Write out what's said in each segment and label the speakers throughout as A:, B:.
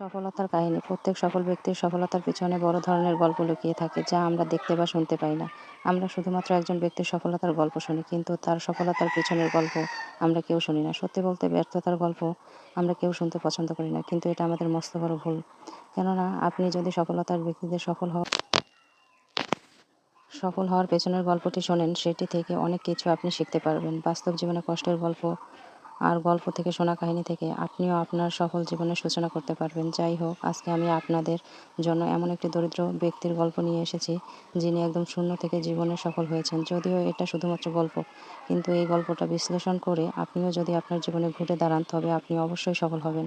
A: সফলতার কাহিনী। প্রত্যেক সফল ব্যক্তির সফলতার পিছনে বড় ধরনের গল্প লুকিয়ে থাকে, যা আমরা দেখতে বা শুনতে পাই না। আমরা শুধুমাত্র একজন ব্যক্তির সফলতার গল্প শুনি, কিন্তু তার সফলতার পিছনের গল্প আমরা কেউ শুনি না। সত্যি বলতে ব্যর্থতার গল্প আমরা কেউ শুনতে পছন্দ করি না, কিন্তু এটা আমাদের মস্ত বড় ভুল। কেননা, আপনি যদি সফলতার ব্যক্তিদের সফল হওয়া সফল হওয়ার পেছনের গল্পটি শোনেন, সেটি থেকে অনেক কিছু আপনি শিখতে পারবেন। বাস্তব জীবনে কষ্টের গল্প আর গল্প থেকে, শোনা কাহিনী থেকে আপনিও আপনার সফল জীবনের সূচনা করতে পারবেন। যাই হোক, আজকে আমি আপনাদের জন্য এমন একটি দরিদ্র ব্যক্তির গল্প নিয়ে এসেছি, যিনি একদম শূন্য থেকে জীবনে সফল হয়েছেন। যদিও এটা শুধুমাত্র গল্প, কিন্তু এই গল্পটা বিশ্লেষণ করে আপনিও যদি আপনার জীবনে ঘুরে দাঁড়ান, তবে আপনি অবশ্যই সফল হবেন।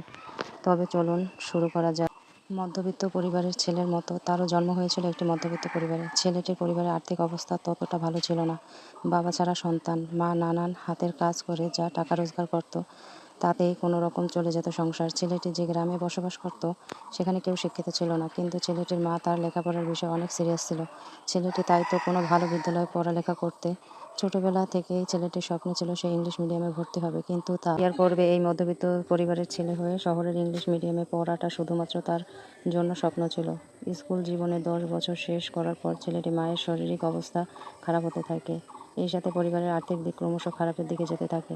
A: তবে চলুন, শুরু করা যাক। মধ্যবিত্ত পরিবারের ছেলের মতো তারও জন্ম হয়েছিল একটি মধ্যবিত্ত পরিবারে। ছেলেটির পরিবারের আর্থিক অবস্থা ততটা ভালো ছিল না। বাবা ছাড়া সন্তান, মা নানান হাতের কাজ করে যা টাকা রোজগার করত তাতেই কোনো রকম চলে যেত সংসার। ছেলেটি যে গ্রামে বসবাস করত, সেখানে কেউ শিক্ষিত ছিল না, কিন্তু ছেলেটির মা তার লেখাপড়ার বিষয়ে অনেক সিরিয়াস ছিল। ছেলেটি তাই তো কোনো ভালো বিদ্যালয়ে পড়ালেখা করতে। ছোটবেলা থেকেই ছেলেটির স্বপ্ন ছিল সে ইংলিশ মিডিয়ামে ভর্তি হবে, কিন্তু তা বিয়ার পূর্বে এই মধ্যবিত্ত পরিবারের ছেলে হয়ে শহরের ইংলিশ মিডিয়ামে পড়াটা শুধুমাত্র তার জন্য স্বপ্ন ছিল। স্কুল জীবনে দশ বছর শেষ করার পর ছেলেটি মায়ের শারীরিক অবস্থা খারাপ হতে থাকে। এই সাথে পরিবারের আর্থিক দিক ক্রমশ খারাপের দিকে যেতে থাকে।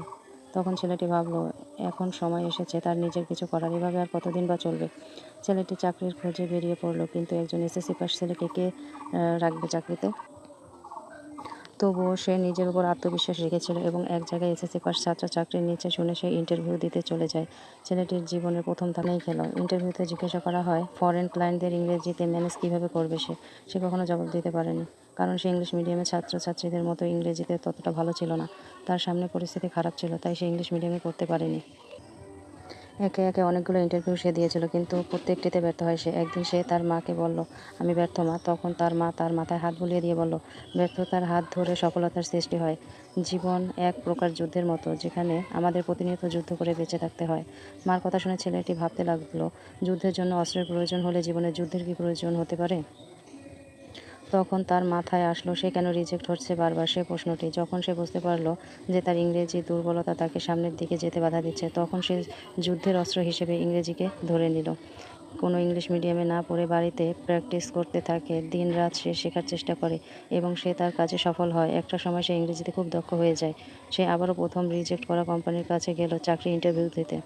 A: তখন ছেলেটি ভাবলো এখন সময় এসেছে, তার নিজের কিছু করার। এভাবে আর কতদিন বা চলবে? ছেলেটি চাকরির খোঁজে বেরিয়ে পড়ল, কিন্তু একজন এসএসসি পাস ছেলেকে কে রাখবে চাকরিতে? তবুও সে নিজের উপর আত্মবিশ্বাস রেখেছিল এবং এক জায়গায় এসএসসি পাস ছাত্র চাকরির নিচে শুনে সে ইন্টারভিউ দিতে চলে যায়। ছেলেটির জীবনের প্রথম থানেই খেল। ইন্টারভিউতে জিজ্ঞাসা করা হয় ফরেন ক্লায়েন্টদের ইংরেজিতে ম্যানেজ কীভাবে করবে সে? সে কখনো জবাব দিতে পারেনি। কারণ সে ইংলিশ মিডিয়ামে ছাত্রছাত্রীদের মতো ইংরেজিতে ততটা ভালো ছিল না। তার সামনে পরিস্থিতি খারাপ ছিল, তাই সে ইংলিশ মিডিয়ামে করতে পারেনি। একে একে অনেকগুলো ইন্টারভিউ সে দিয়েছিল, কিন্তু প্রত্যেকটিতে ব্যর্থ হয় সে। একদিন সে তার মাকে বলল, আমি ব্যর্থ মা। তখন তার মা তার মাথায় হাত বুলিয়ে দিয়ে বলল, ব্যর্থতার হাত ধরে সফলতার সৃষ্টি হয়। জীবন এক প্রকার যুদ্ধের মতো, যেখানে আমাদের প্রতিনিয়ত যুদ্ধ করে বেঁচে থাকতে হয়। মার কথা শুনে ছেলেটি ভাবতে লাগল, যুদ্ধের জন্য অস্ত্রের প্রয়োজন হলে জীবনে যুদ্ধের কি প্রয়োজন হতে পারে? তখন তার মাথায় আসলো, সে কেন রিজেক্ট হচ্ছে? বারবার সে প্রশ্নটি, যখন সে বুঝতে পারল যে তার ইংরেজি দুর্বলতা তাকে সামনের দিকে যেতে বাধা দিচ্ছে, তখন সে যুদ্ধের অস্ত্র হিসেবে ইংরেজিকে ধরে নিল। কোনো ইংলিশ মিডিয়ামে না পড়ে বাড়িতে প্র্যাকটিস করতে থাকে দিন রাত সে শেখার চেষ্টা করে এবং সে তার কাজে সফল হয়। একটা সময় সে ইংরেজিতে খুব দক্ষ হয়ে যায়। সে আবারও প্রথম রিজেক্ট করা কোম্পানির কাছে গেল চাকরি ইন্টারভিউ দিতে।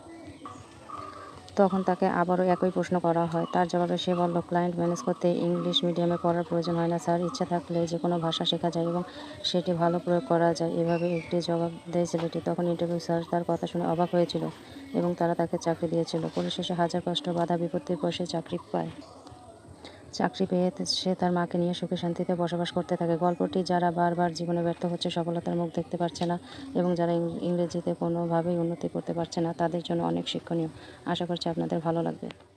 A: তখন তাকে আবারও একই প্রশ্ন করা হয়। তার জবাবে সে বলল, ক্লায়েন্ট ম্যানেজ করতে ইংলিশ মিডিয়ামে পড়ার প্রয়োজন হয় না স্যার। ইচ্ছা থাকলে যে কোনো ভাষা শেখা যায় এবং সেটি ভালো প্রয়োগ করা যায়। এভাবে একটি জবাব দেয় ছেলেটি। তখন ইন্টারভিউ স্যার তার কথা শুনে অবাক হয়েছিল এবং তারা তাকে চাকরি দিয়েছিল। পরিশেষে হাজার কষ্ট, বাধা, বিপত্তির পর সে চাকরি পায়। চাকরি পেয়ে সে তার মাকে নিয়ে সুখে শান্তিতে বসবাস করতে থাকে। গল্পটি যারা বারবার জীবনে ব্যর্থ হচ্ছে সফলতার মুখ দেখতে পারছে না এবং যারা ইংরেজিতে কোনোভাবেই উন্নতি করতে পারছে না, তাদের জন্য অনেক শিক্ষণীয়। আশা করছি আপনাদের ভালো লাগবে।